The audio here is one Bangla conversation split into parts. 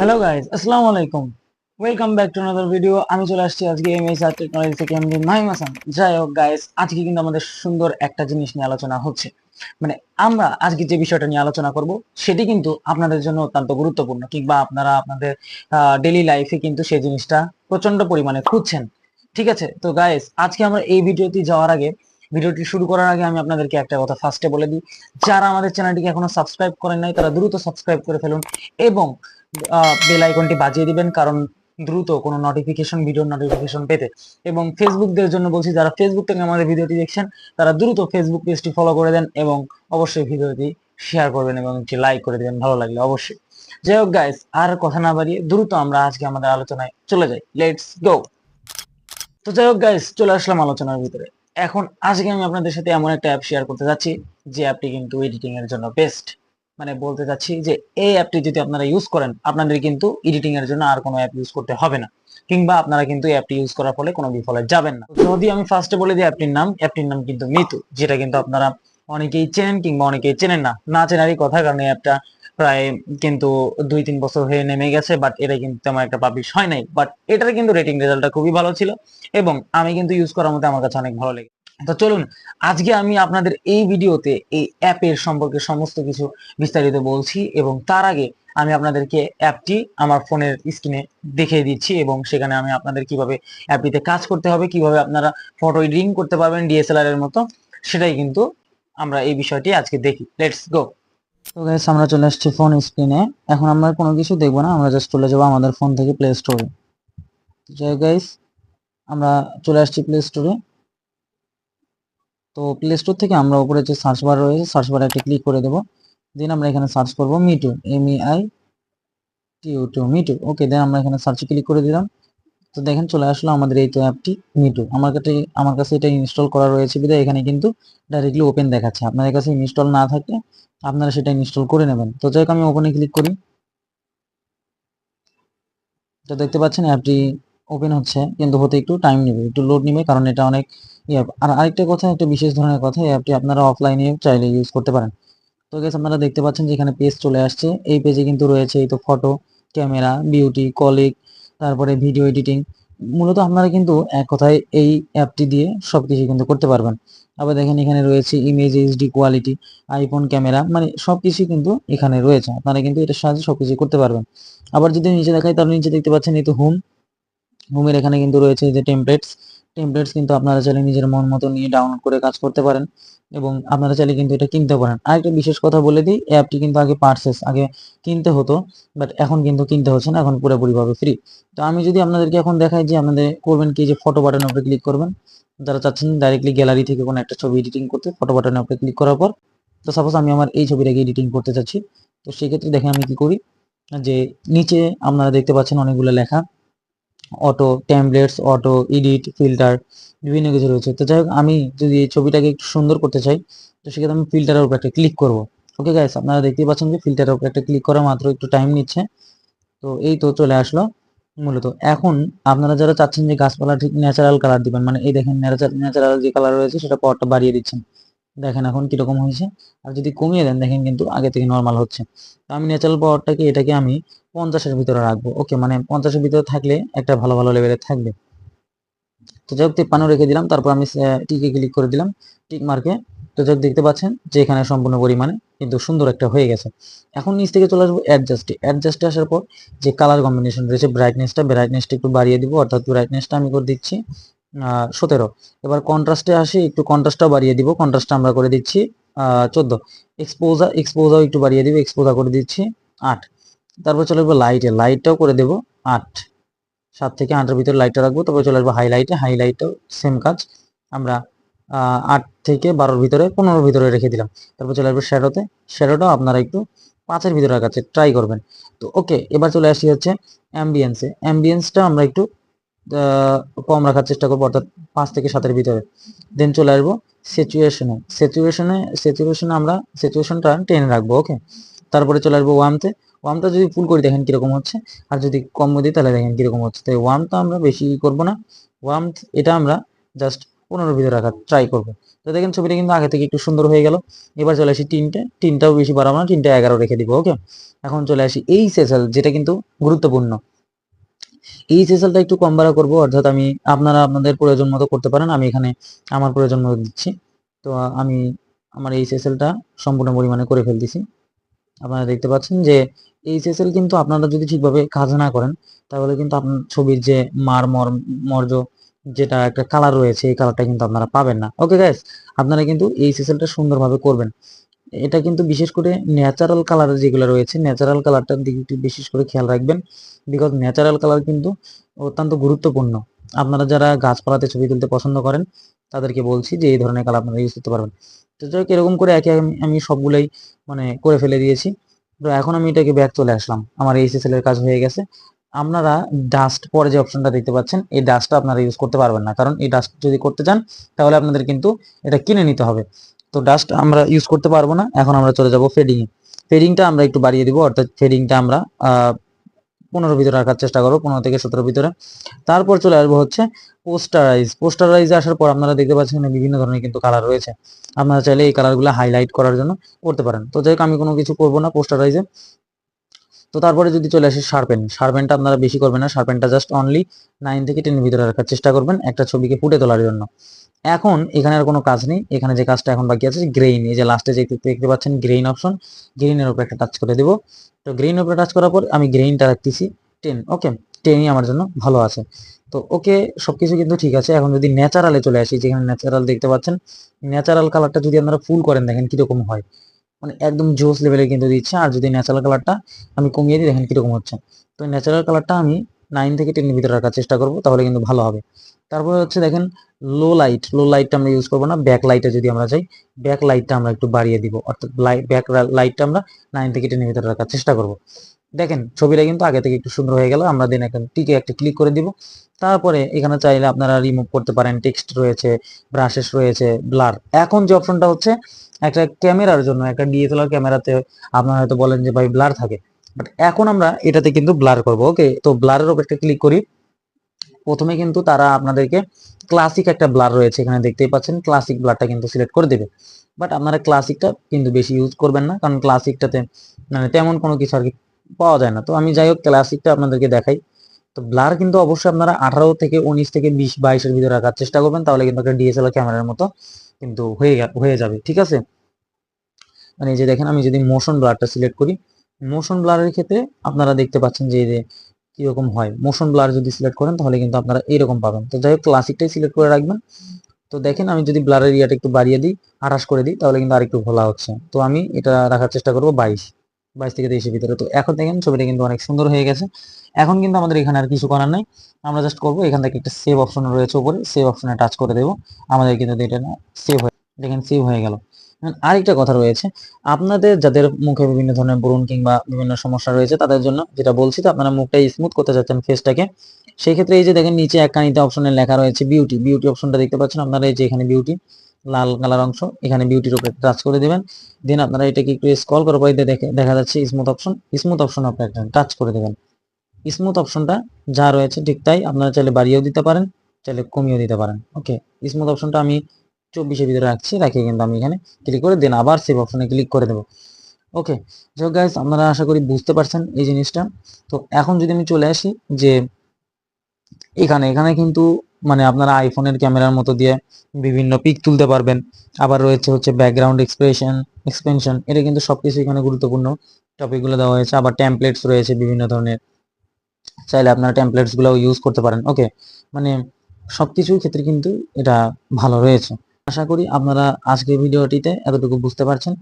হ্যালো গাইজ আসসালামু আলাইকুম welcome back to another video আমি চলে আসছি আজকে এমএস আর টেকনোলজি থেকে আমি মাহিম হাসান যাই হোক গাইস আজকে কিন্তু আমাদের সুন্দর একটা জিনিস নিয়ে আলোচনা হচ্ছে। মানে আমরা আজকে যে বিষয়টা নিয়ে আলোচনা করব, সেটি কিন্তু আপনাদের জন্য অত্যন্ত গুরুত্বপূর্ণ কিংবা আপনারা আপনাদের ডেইলি লাইফে কিন্তু সেই জিনিসটা প্রচণ্ড পরিমাণে খুঁজছেন। ঠিক আছে? তো গাইস আজকে আমরা এই ভিডিওতে যাওয়ার আগে ভিডিওটি শুরু করার আগে আমি আপনাদেরকে একটা কথা ফার্স্টে বলে দিই। যারা আমাদের চ্যানেলটিকে এখনও সাবস্ক্রাইব করেন নাই, তারা দ্রুত সাবস্ক্রাইব করে ফেলুন এবং বেল আইকনটি বাজিয়ে দিবেন, কারণ দ্রুত কোনো নোটিফিকেশন ভিডিও নোটিফিকেশন পেতে। এবং ফেসবুকদের জন্য বলছি, যারা ফেসবুক থেকে আমাদের ভিডিওটি দেখছেন, তারা দ্রুত ফেসবুক পেজটি ফলো করে দেন এবং অবশ্যই ভিডিওটি শেয়ার করবেন এবং একটি লাইক করে দেবেন, ভালো লাগলে অবশ্যই। যাই হোক গাইস আর কথা না বাড়িয়ে দ্রুত আমরা আজকে আমাদের আলোচনায় চলে যাই। লেটস গো তো যাই হোক গাইস চলে আসলাম আলোচনার ভিতরে। এখন আজকে আমি আপনাদের সাথে এমন একটা অ্যাপ শেয়ার করতে যাচ্ছি, যে অ্যাপটি কিন্তু এডিটিং এর জন্য বেস্ট মানে বলতে চাচ্ছি যে এই অ্যাপটি যদি আপনারা ইউজ করেন, আপনাদের কিন্তু এডিটিং এর জন্য আর কোনো অ্যাপ ইউজ করতে হবে না। কিংবা আপনারা কিন্তু অ্যাপটি ইউজ করার ফলে কোনো বিফলে যাবেন না। যদি আমি ফার্স্টে বলে দিই অ্যাপটির নাম অ্যাপটির নাম কিন্তু মিতু, যেটা কিন্তু আপনারা অনেকেই চেনেন কিংবা অনেকেই চেনেন না। না চেনারই কথা, কারণ এই অ্যাপটা প্রায় কিন্তু দুই, তিন বছর হয়ে নেমে গেছে বাট এটা কিন্তু তেমন একটা পাবলিশ হয় নাই। বাট এটার কিন্তু রেটিং রেজাল্টটা খুবই ভালো ছিল এবং আমি কিন্তু ইউজ করার মধ্যে আমার কাছে অনেক ভালো লেগে তো চলুন, আজকে আমি আপনাদের এই ভিডিওতে এই অ্যাপের সম্পর্কে সমস্ত কিছু বিস্তারিত বলছি এবং তার আগে আমি আপনাদেরকে অ্যাপটি আমার ফোনের স্ক্রিনে দেখিয়ে দিচ্ছি এবং সেখানে আমি আপনাদের কীভাবে অ্যাপটিতে কাজ করতে হবে, কীভাবে আপনারা ফটো এডিটিং করতে পারবেন ডিএসএলআর এর মতো, সেটাই কিন্তু আমরা এই বিষয়টি আজকে দেখি। লেটস গো তো গাইস আমরা চলে আসছি ফোন স্ক্রিনে এখন আমরা কোনো কিছু দেখব না, আমরা জাস্ট চলে যাব আমাদের ফোন থেকে প্লে স্টোরে যাই গাইস আমরা চলে আসছি প্লে স্টোরে তো প্লে স্টোর থেকে আমরা উপরে যে সার্চ বার রয়েছে সার্চ বারে একটা ক্লিক করে দেবো। দেন আমরা এখানে সার্চ করব Meitu M E I T U Meitu okay then আমরা এখানে সার্চে ক্লিক করে দিলাম। তো দেখেন চলে আসলো আমাদের এই তো অ্যাপটি মিটু আমার কাছে আমার কাছে এটা ইনস্টল করা রয়েছে বিধায় এখানে কিন্তু ডাইরেক্টলি ওপেন দেখাচ্ছে। আপনাদের কাছে ইনস্টল না থাকলে আপনারা সেটা ইনস্টল করে নেবেন। তো যাই হোক, আমি ওপেনে ক্লিক করি। তো দেখতে পাচ্ছেন অ্যাপটি ওপেন হচ্ছে, কিন্তু হতে একটু টাইম নেবে, একটু লোড নেবে, কারণ এটা অনেক ইয়ে আর আরেকটা কথা, একটা বিশেষ ধরনের কথা, এই অ্যাপটি আপনারা অফলাইনে চাইলে ইউজ করতে পারেন। তো গেস আপনারা দেখতে পাচ্ছেন যে এখানে পেজ চলে আসছে। এই পেজে কিন্তু রয়েছে এই তো ফটো ক্যামেরা বিউটি কলিক তারপরে ভিডিও এডিটিং মূলত আপনারা কিন্তু এক কথায় এই অ্যাপটি দিয়ে সবকিছু কিন্তু করতে পারবেন। আবার দেখেন এখানে রয়েছে image HD quality iPhone camera মানে সবকিছু কিন্তু এখানে রয়েছে। আপনারা কিন্তু এটার সাহায্যে সবকিছু করতে পারবেন। আবার যদি নিচে দেখাই, তাহলে নিচে দেখতে পাচ্ছেন এই তো হোম হোমের এখানে কিন্তু রয়েছে যে টেমপ্লেটস টেমপ্লেটস কিন্তু আপনারা চাইলে নিজের মন মতো নিয়ে ডাউনলোড করে কাজ করতে পারেন। এবং আপনারা চাইলে কিন্তু এটা কিনতে পারেন। আরেকটা বিশেষ কথা বলে দিই অ্যাপটি কিন্তু আগে পার্সেস আগে কিনতে হতো বাট এখন কিন্তু কিনতে হচ্ছে না, এখন পুরোপুরিভাবে ফ্রি তো আমি যদি আপনাদেরকে এখন দেখাই যে আপনাদের করবেন কি, যে ফটো বাটনের উপরে ক্লিক করবেন, যারা চাচ্ছেন ডাইরেক্টলি গ্যালারি থেকে কোনো একটা ছবি এডিটিং করতে ফটো বাটনের উপরে ক্লিক করার পর, তো সাপোজ আমি আমার এই ছবিটাকে এডিটিং করতে চাচ্ছি, তো সেক্ষেত্রে দেখেন আমি কি করি, যে নিচে আপনারা দেখতে পাচ্ছেন অনেকগুলো লেখা auto templates auto edit filter বিভিন্ন কিছু রয়েছে। তো যাই হোক, আমি যদি এই ছবিটাকে একটু সুন্দর করতে চাই, তো সেক্ষেত্রে আমি ফিল্টারের উপর একটা ক্লিক করব। ওকে গাইস আপনারা দেখতেই পাচ্ছেন যে ফিল্টারের উপর একটা ক্লিক করা মাত্র একটু টাইম নিচ্ছে। তো এই তো চলে আসলো মূলত। এখন আপনারা যারা চাচ্ছেন যে গাছপালা ঠিক ন্যাচারাল কালার দিবেন মানে এই দেখেন ন্যাচারাল যে কালার রয়েছে, সেটা পাওয়ারটা বাড়িয়ে দিচ্ছেন। দেখেন এখন কীরকম হয়েছে। আর যদি কমিয়ে দেন, দেখেন কিন্তু আগে থেকে নর্মাল হচ্ছে। তো আমি ন্যাচারাল পাওয়ারটাকে এটাকে আমি পঞ্চাশের ভিতরে রাখব। ওকে মানে পঞ্চাশের ভিতরে থাকলে একটা ভালো ভালো লেভেলে থাকবে। তো যাই হোক, তিপ্পান্ন রেখে দিলাম। তারপর আমি টিকে ক্লিক করে দিলাম। টিক মার্কে তো যাই দেখতে পাচ্ছেন যে এখানে সম্পূর্ণ পরিমাণে কিন্তু সুন্দর একটা হয়ে গেছে। এখন নিচ থেকে চলে আসব অ্যাডজাস্টে অ্যাডজাস্টে আসার পর যে কালার কম্বিনেশন রয়েছে ব্রাইটনেসটা ব্রাইটনেসটা একটু বাড়িয়ে দিব। অর্থাৎ ব্রাইটনেসটা আমি করে দিচ্ছি। সতেরো। এবার কন্ট্রাস্টে আসি, একটু কন্ট্রাস্টটাও বাড়িয়ে দিব। কন্ট্রাস্টটা আমরা করে দিচ্ছি চোদ্দ। এক্সপোজা এক্সপোজাও একটু বাড়িয়ে দিব এক্সপোজা করে দিচ্ছি আট। তারপর চলে আসব লাইটে লাইটটাও করে দেবো আট। সাত থেকে আটের ভিতরে লাইটটা রাখব, তারপর চলে আসব হাইলাইটে হাইলাইটটাও সেম কাজ। আমরা আট থেকে বারোর ভিতরে, পনেরোর ভিতরে রেখে দিলাম। তারপর চলে আসব শ্যাডোতে শ্যাডোটাও আপনারা একটু পাঁচের ভিতরে রাখাচ্ছে ট্রাই করবেন। তো ওকে এবার চলে আসি হচ্ছে অ্যাম্বিয়েন্সে অ্যাম্বিয়েন্সটা আমরা একটু কম রাখার চেষ্টা করব, অর্থাৎ পাঁচ থেকে সাতের ভিতরে। দেন চলে আসব সিচুয়েশনে সিচুয়েশনে সিচুয়েশনে আমরা সিচুয়েশনটা টেনে রাখব ওকে তারপরে চলে আসব ওয়ামতে ওয়ামটা যদি ফুল করি, দেখেন কীরকম হচ্ছে। আর যদি কম দিই, তাহলে দেখেন কীরকম হচ্ছে। তাই ওয়ামটা আমরা বেশি করব না। ওয়াম এটা আমরা জাস্ট পনেরো ভিতরে রাখার ট্রাই করব। তো দেখেন ছবিটা কিন্তু আগে থেকে একটু সুন্দর হয়ে গেল। এবার চলে আসি তিনটে। তিনটাও বেশি বাড়াবো না, তিনটা এগারো রেখে দিব ওকে এখন চলে আসি এই সেসেল যেটা কিন্তু গুরুত্বপূর্ণ। এই সেসেলটা একটু কম বাড়া করব, অর্থাৎ আমি, আপনারা আপনাদের প্রয়োজন মতো করতে পারেন, আমি এখানে আমার প্রয়োজন মতো দিচ্ছি। তো আমি আমার এই সেসেলটা সম্পূর্ণ পরিমাণে করে ফেলতেছি। আপনারা দেখতে পাচ্ছেন যে, এই সেসেল কিন্তু আপনারা যদি ঠিকভাবে কাজ না করেন, তাহলে কিন্তু আপনার ছবির যে মার মর, মর্য যেটা একটা কালার রয়েছে, এই কালারটা কিন্তু আপনারা পাবেন না। ওকে গাইস আপনারা কিন্তু এই সেসেলটা সুন্দরভাবে করবেন। এটা কিন্তু বিশেষ করে ন্যাচারাল কালার যেগুলো রয়েছে ন্যাচারাল কালারটার দিকে একটু বিশেষ করে খেয়াল রাখবেন। বিকজ ন্যাচারাল কালার কিন্তু অত্যন্ত গুরুত্বপূর্ণ। আপনারা যারা গাছপালাতে ছবি তুলতে পছন্দ করেন, তাদেরকে বলছি যে এই ধরনের কালার আপনারা ইউজ করতে পারবেন। তো যাই হোক, এরকম করে একে আমি- সবগুলোই মানে করে ফেলে দিয়েছি। তো এখন আমি এটাকে ব্যাক চলে আসলাম। আমার এই এসএসএল এর কাজ হয়ে গেছে। আপনারা ডাস্ট পরে যে অপশনটা দেখতে পাচ্ছেন, এই ডাস্টটা আপনারা ইউজ করতে পারবেন না। কারণ এই ডাস্ট যদি করতে চান, তাহলে আপনাদের কিন্তু এটা কিনে নিতে হবে। তো ডাস্ট আমরা ইউজ করতে পারব না, এখন আমরা চলে যাব ফেডিং এ। ফেডিংটা আমরা একটু বাড়িয়ে দিব, অর্থাৎ ফেডিংটা আমরা পনেরো ভিতরে রাখার চেষ্টা করব, পনেরো থেকে সতেরো ভিতরে। তারপর চলে আসব হচ্ছে পোস্টারাইজ পোস্টারাইজ আসার পর আপনারা দেখতে পাচ্ছেন বিভিন্ন ধরনের কিন্তু কালার রয়েছে। আপনারা চাইলে এই কালারগুলো হাইলাইট করার জন্য করতে পারেন। তো যাই আমি কোনো কিছু করব না পোস্টারাইজে তো তারপরে যদি চলে আসে শার্পেন শার্পেনটা আপনারা বেশি করবেন না শার্পেনটা জাস্ট অনলি নাইন থেকে টেনের ভিতরে রাখার চেষ্টা করবেন একটা ছবিকে ফুটে তোলার জন্য। এখন এখানে আর কোনো কাজ নেই। এখানে যে কাজটা এখন বাকি আছে গ্রেইন এই যে লাস্টে যে দেখতে পাচ্ছেন গ্রেইন অপশন গ্রেইনের উপরে একটা টাচ করে দেবো। তো গ্রেইন উপরে টাচ করার পর আমি গ্রেইনটা রাখতেছি টেন ওকে টেনই আমার জন্য ভালো আছে। তো ওকে সবকিছু কিন্তু ঠিক আছে। এখন যদি ন্যাচারালে চলে আসি, যেখানে ন্যাচারাল দেখতে পাচ্ছেন ন্যাচারাল কালারটা যদি আপনারা ফুল করেন, দেখেন কীরকম হয়। মানে একদম জোস লেভেলে কিন্তু দিচ্ছে। আর যদি ন্যাচারাল কালারটা আমি কমিয়ে দিই, দেখেন কীরকম হচ্ছে। তো ন্যাচারাল কালারটা আমি নাইন থেকে টেনের ভিতরে রাখার চেষ্টা করব, তাহলে কিন্তু ভালো হবে। তারপরে হচ্ছে দেখেন লো লাইট লো লাইটটা আমরা ইউজ করব না ব্যাক লাইটে যদি আমরা চাই ব্যাক লাইটটা আমরা একটু বাড়িয়ে দিব, অর্থাৎ ব্যাক লাইটটা আমরা নাইন থেকে টেনের ভিতরে রাখার চেষ্টা করব। দেখেন, ছবিটা কিন্তু আগে থেকে একটু সুন্দর হয়ে গেল, আমরা দেন এখন টিকে একটা ক্লিক করে দিব, তারপরে এখানে চাইলে আপনারা রিমুভ করতে পারেন টেক্সট রয়েছে ব্রাশেস রয়েছে ব্লার এখন যে অপশনটা হচ্ছে, একটা ক্যামেরার জন্য, একটা ডিএসএলআর ক্যামেরাতে আপনারা হয়তো বলেন যে ভাই ব্লার থাকে বাট এখন আমরা এটাতে কিন্তু ব্লার করব ওকে তো ব্লারের উপর একটা ক্লিক করি প্রথমে কিন্তু তারা আপনাদেরকে ক্লাসিক একটা ব্লার রয়েছে, এখানে দেখতেই পাচ্ছেন ক্লাসিক ব্লারটা কিন্তু সিলেক্ট করে দেবে। বাট আপনারা ক্লাসিকটা কিন্তু বেশি ইউজ করবেন না, কারণ ক্লাসিকটাতে মানে তেমন কোনো কিছু আর কি পাওয়া যায় না। তো আমি যাই হোক ক্লাসিকটা আপনাদেরকে দেখাই। তো ব্লার কিন্তু অবশ্যই আপনারা আঠারো থেকে উনিশ থেকে বিশ, বাইশের ভিতরে রাখার চেষ্টা করবেন, তাহলে কিন্তু একটা ডিএসএলআর ক্যামেরার মতো কিন্তু হয়ে হয়ে যাবে, ঠিক আছে? মানে এই যে দেখেন, আমি যদি মোশন ব্লারটা সিলেক্ট করি মোশন ব্লারের ক্ষেত্রে আপনারা দেখতে পাচ্ছেন যে কীরকম হয়। মোশন ব্লার যদি সিলেক্ট করেন, তাহলে কিন্তু আপনারা এরকম পাবেন। তো যাই হোক ক্লাসিকটাই সিলেক্ট করে রাখবেন। তো দেখেন, আমি যদি ব্লারের ইয়াটা একটু বাড়িয়ে দিই, আঠাশ করে দিই, তাহলে কিন্তু আরেকটু ভোলা হচ্ছে। তো আমি এটা রাখার চেষ্টা করব বাইশ। বাইশ থেকে তেইশের ভিতরে। তো এখন দেখেন, ছবিটা কিন্তু অনেক সুন্দর হয়ে গেছে। এখন কিন্তু আমাদের এখানে আর কিছু করার নাই। আমরা জাস্ট করব, এখান থেকে একটা সেভ অপশন রয়েছে উপরে। সেভ অপশনে টাচ করে দেবো। আমাদের কিন্তু এটা সেভ হয়ে দেখেন সেভ হয়ে গেল। আরেকটা কথা রয়েছে। আপনাদের যাদের মুখে বিভিন্ন ধরনের ব্রণ কিংবা বিভিন্ন সমস্যা রয়েছে, তাদের জন্য যেটা বলছি, তো আপনারা মুখটা স্মুথ করতে চাচ্ছেন ফেসটাকে সেই ক্ষেত্রে এই যে দেখেন, নিচে এক কানিতে অপশনে লেখা রয়েছে বিউটি বিউটি অপশনটা দেখতে পাচ্ছেন আপনারা, এই যে এখানে বিউটি লাল কালার অংশ, এখানে বিউটির উপরে টাচ করে দেবেন। দেন আপনারা এটাকে একটু স্ক্রল করার পরে দেখে, দেখা যাচ্ছে স্মুথ অপশন স্মুথ অপশন আপনি একটা টাচ করে দেবেন। স্মুথ অপশনটা যা রয়েছে, ঠিক তাই আপনারা চাইলে বাড়িয়েও দিতে পারেন, চাইলে কমিয়েও দিতে পারেন। ওকে স্মুথ অপশনটা আমি চব্বিশের ভিতরে রাখছি রাখি কিন্তু আমি এখানে ক্লিক করে দেন আবার সেভ অপশনে ক্লিক করে দেবো। ওকে যাই গাইস আপনারা আশা করি বুঝতে পারছেন এই জিনিসটা। তো এখন যদি আমি চলে আসি যে এখানে এখানে কিন্তু মানে আপনারা আইফোনের ক্যামেরার মতো দিয়ে বিভিন্ন পিক তুলতে পারবেন। আবার রয়েছে হচ্ছে ব্যাকগ্রাউন্ড এক্সপ্রেশন এক্সপেনশন এটা কিন্তু সবকিছু এখানে গুরুত্বপূর্ণ। টপিকগুলো দেওয়া হয়েছে, আবার টেমপ্লেটস রয়েছে বিভিন্ন ধরনের। চাইলে আপনারা টেমপ্লেটসগুলো ইউজ করতে পারেন। ওকে মানে সবকিছুর ক্ষেত্রে কিন্তু এটা ভালো রয়েছে। আশা করি আপনারা আজকের ভিডিওটিতে এতটুকু বুঝতে পারছেন।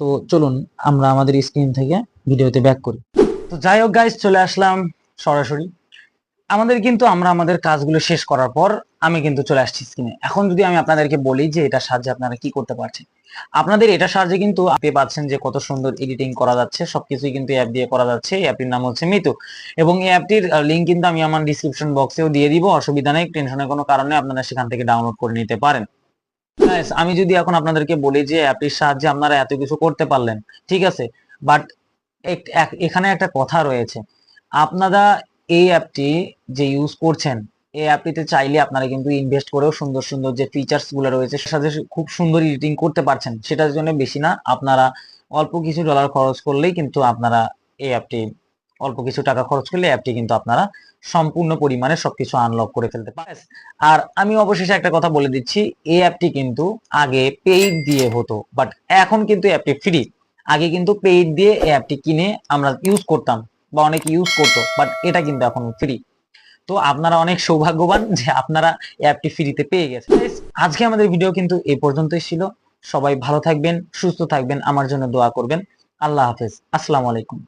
তো চলুন, আমরা আমাদের স্ক্রিন থেকে ভিডিওতে ব্যাক করি। তো যাই হোক গাইজ চলে আসলাম সরাসরি। আমাদের কিন্তু, আমরা আমাদের কাজগুলো শেষ করার পর আমি কিন্তু চলে আসছি স্ক্রিনে এখন যদি আমি আপনাদেরকে বলি যে এটা সাহায্যে আপনারা কি করতে পারছেন। আপনাদের এটা সাহায্যে কিন্তু আপনি পাচ্ছেন যে কত সুন্দর এডিটিং করা যাচ্ছে। সবকিছুই কিন্তু অ্যাপ দিয়ে করা যাচ্ছে। এই অ্যাপটির নাম হচ্ছে মিতু। এবং এই অ্যাপটির লিঙ্ক কিন্তু আমি আমার ডিসক্রিপশন বক্সেও দিয়ে দিব। অসুবিধা নেই টেনশনের কোনো কারণে আপনারা সেখান থেকে ডাউনলোড করে নিতে পারেন। আমি যদি এখন আপনাদেরকে বলি যে অ্যাপটির সাহায্যে আপনারা এত কিছু করতে পারলেন, ঠিক আছে? বাট এখানে একটা কথা রয়েছে। আপনারা এই অ্যাপটি যে ইউজ করছেন, এই অ্যাপটিতে চাইলে আপনারা কিন্তু ইনভেস্ট করেও সুন্দর সুন্দর যে ফিচার্সগুলো রয়েছে সাথে খুব সুন্দর এডিটিং করতে পারছেন। সেটার জন্য বেশি না, আপনারা অল্প কিছু ডলার খরচ করলেই কিন্তু আপনারা এই অ্যাপটি অল্প কিছু টাকা খরচ করলে অ্যাপটি কিন্তু আপনারা সম্পূর্ণ পরিমাণে সবকিছু আনলক করে ফেলতে পারেন আর আমি অবশেষে একটা কথা বলে দিচ্ছি, এই অ্যাপটি কিন্তু আগে পেইড দিয়ে হতো বাট এখন কিন্তু অ্যাপটি ফ্রি আগে কিন্তু পেইড দিয়ে এই অ্যাপটি কিনে আমরা ইউজ করতাম, বা অনেকে ইউজ করতো বাট এটা কিন্তু এখন ফ্রি তো আপনারা অনেক সৌভাগ্যবান যে আপনারা অ্যাপটি ফ্রিতে পেয়ে গেছেন। আজকে আমাদের ভিডিও কিন্তু এই পর্যন্তই ছিল। সবাই ভালো থাকবেন, সুস্থ থাকবেন, আমার জন্য দোয়া করবেন। আল্লাহ হাফেজ। আসসালামু আলাইকুম।